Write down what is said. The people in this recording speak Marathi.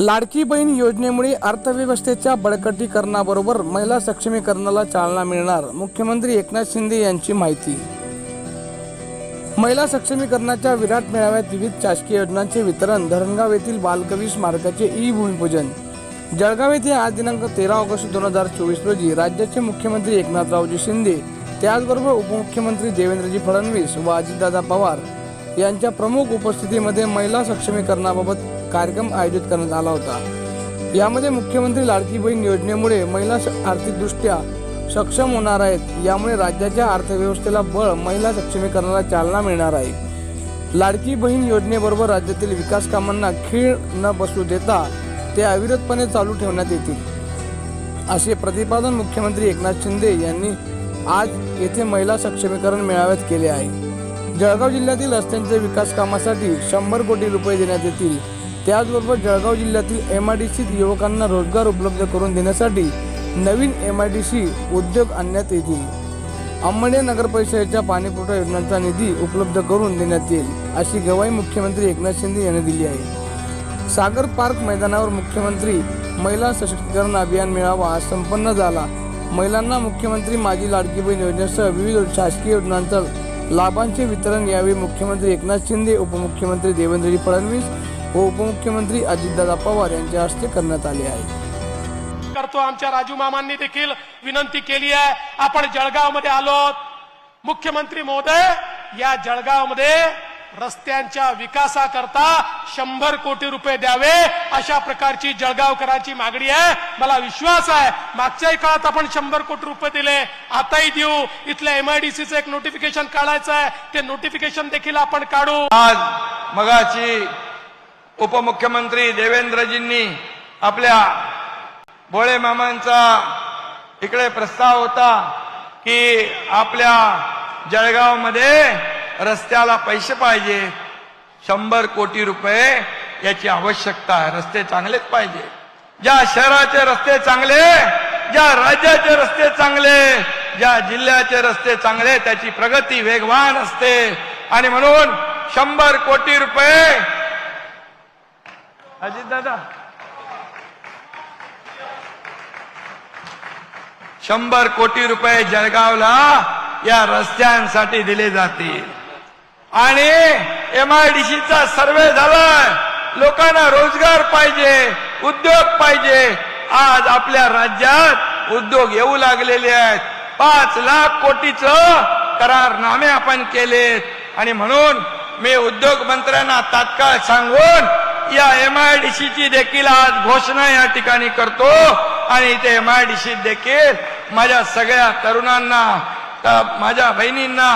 लाडकी बहीण योजनेमुळे अर्थव्यवस्थेच्या बळकटीकरणाबरोबर महिला सक्षमीकरणाला चालना मिळणार मुख्यमंत्री एकनाथ शिंदे यांची माहिती. महिला सक्षमीकरणाच्या विराट मेळाव्यात विविध शासकीय योजनांचे वितरण धरणगाव येथील बालकवी स्मारकाचे ई भूमिपूजन जळगाव येथे आज दिनांक तेरा ऑगस्ट दोन हजार चोवीस रोजी राज्याचे मुख्यमंत्री एकनाथरावजी शिंदे त्याचबरोबर उपमुख्यमंत्री देवेंद्रजी फडणवीस व अजितदादा पवार यांच्या प्रमुख उपस्थितीमध्ये महिला सक्षमीकरणाबाबत कार्यक्रम आयोजित करण्यात आला होता. यामध्ये मुख्यमंत्री लाडकी बहीण योजनेमुळे महिला आर्थिकदृष्ट्या सक्षम होणार आहेत. यामुळे राज्याच्या अर्थव्यवस्थेला बळ महिला सक्षमीकरणाला चालना मिळणार आहे. लाडकी बहीण योजनेबरोबर राज्यातील विकास कामांना खीळ न बसू देता ते अविरतपणे चालू ठेवण्यात येतील. असे प्रतिपादन मुख्यमंत्री एकनाथ शिंदे यांनी आज येथे महिला सक्षमीकरण मेळाव्यात केले आहे. जळगाव जिल्ह्यातील रस्त्यांच्या विकास कामासाठी शंभर कोटी रुपये देण्यात येतील. त्याचबरोबर जळगाव जिल्ह्यातील एम आय डी सीत युवकांना रोजगार उपलब्ध करून देण्यासाठी नवीन एम आय डी सी उद्योग आणण्यात येतील. अंमडे नगर परिषदेच्या पाणीपुरवठा योजनांचा निधी उपलब्ध करून देण्यात येईल अशी गवाही मुख्यमंत्री एकनाथ शिंदे यांनी दिली आहे. सागर पार्क मैदानावर मुख्यमंत्री महिला सशक्तीकरण अभियान मेळावा आज संपन्न झाला. महिलांना मुख्यमंत्री माझी लाडकी बहीण योजनेसह विविध शासकीय योजनांचा लाभांचे वितरण यावेळी मुख्यमंत्री एकनाथ शिंदे उपमुख्यमंत्री देवेंद्रजी फडणवीस व उपमुख्यमंत्री अजितदादा पवार यांच्या हस्ते करण्यात आले आहे. करतो आमच्या राजू मामांनी देखील विनंती केली आहे. आपण जळगावमध्ये आलोत मुख्यमंत्री महोदय या जळगावमध्ये रस्त्यांच्या विकासाकरता शंभर कोटी रुपये द्यावे अशा प्रकारची जळगावकरांची मागणी आहे. मला विश्वास आहे मागच्याही काळात आपण शंभर कोटी रुपये दिले. आताही देऊ. इथल्या एमआयडीसीचं एक नोटिफिकेशन काढायचं आहे. ते नोटिफिकेशन देखील आपण काढू. आज मगाची उपमुख्यमंत्री देवेंद्रजींनी आपल्या भोळे मामांचा इकडे प्रस्ताव होता की आपल्या जळगावमध्ये रस्त्याला पैसे पाहिजे. शंभर कोटी रुपये याची आवश्यकता आहे. रस्ते चांगलेच पाहिजे. ज्या शहराचे रस्ते चांगले ज्या राज्याचे रस्ते चांगले ज्या जिल्ह्याचे रस्ते चांगले त्याची प्रगती वेगवान असते. आणि म्हणून शंभर कोटी रुपये अजित दादा. शंभर कोटी रुपये जळगावला या रस्त्यांसाठी दिले जातील. आणि एमआयडीसीचा सर्वे झालाय. लोकांना रोजगार पाहिजे उद्योग पाहिजे. आज आपल्या राज्यात उद्योग येऊ लागलेले आहेत. पाच लाख कोटीचं करारनामे आपण केलेत. आणि म्हणून मी उद्योग मंत्र्यांना तात्काळ सांगून या एमआयडीसीची देखील आज घोषणा या ठिकाणी करतो. आणि इथे एमआयडीसी देखील माझ्या सगळ्या तरुणांना माझ्या बहिणींना